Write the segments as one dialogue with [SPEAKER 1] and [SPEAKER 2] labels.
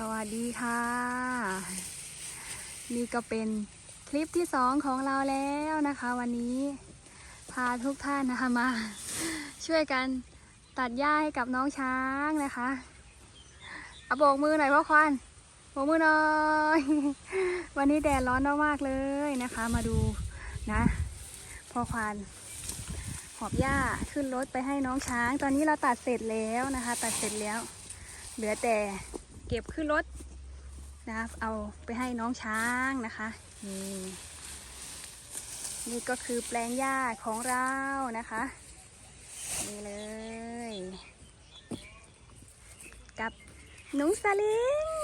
[SPEAKER 1] สวัสดีค่ะ นี่ก็เป็นคลิปที่สองของเราแล้วนะคะ วันนี้พาทุกท่านนะคะมา ช่วยกันตัดหญ้าให้กับน้องช้างนะคะเอาโบกมือหน่อยพ่อควานโบกมือหน่อย วันนี้แดดร้อนมากๆเลยนะคะ มาดูนะพ่อควานหอบหญ้าขึ้นรถไปให้น้องช้าง ตอนนี้เราตัดเสร็จแล้วนะคะ ตัดเสร็จแล้ว เหลือแต่ เก็บขึ้นรถนะครับเอาไปให้น้องช้างนะคะนี่นี่ก็คือแปลงหญ้าของเรานะคะนี่เลย กับหนุงสลิ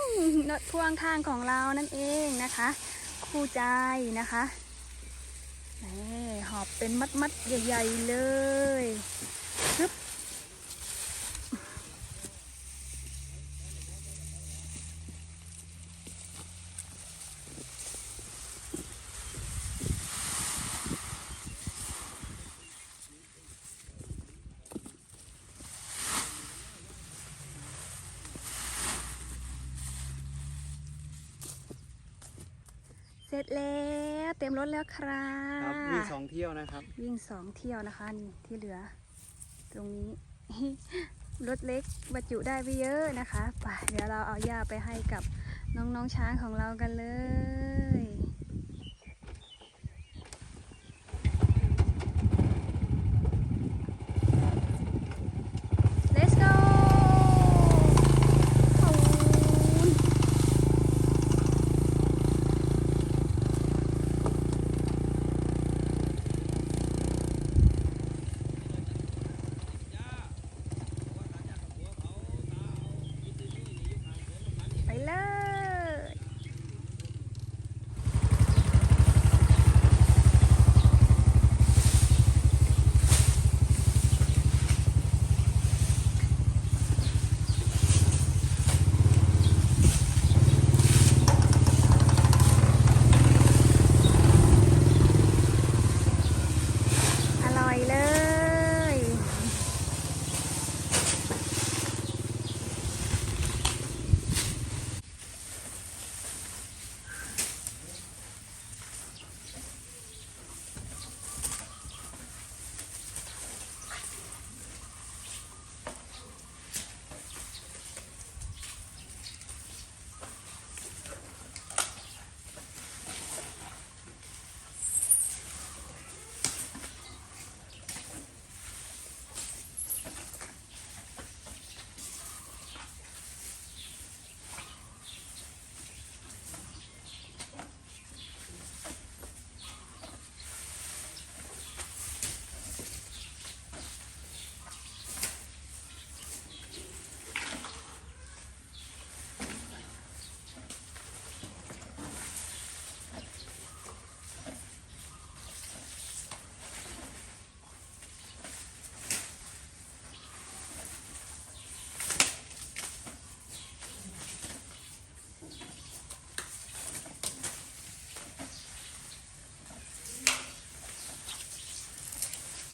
[SPEAKER 1] งรถพ่วงข้างของเรานั่นเองนะคะ คู่ใจนะคะนี่หอบเป็นมัดๆใหญ่ ๆเลย เสร็จแล้วเต็มรถแล้วครั
[SPEAKER 2] ครับ
[SPEAKER 1] บ
[SPEAKER 2] มีสองเที่ยวนะครับ
[SPEAKER 1] วิ่งสองเที่ยวนะคะนี่ที่เหลือ ตรงนี้ รถเล็กบรรจุได้ไปเยอะนะคะไปเดี๋ยวเราเอาหญ้าไปให้กับน้องๆช้างของเรากันเลย อยเล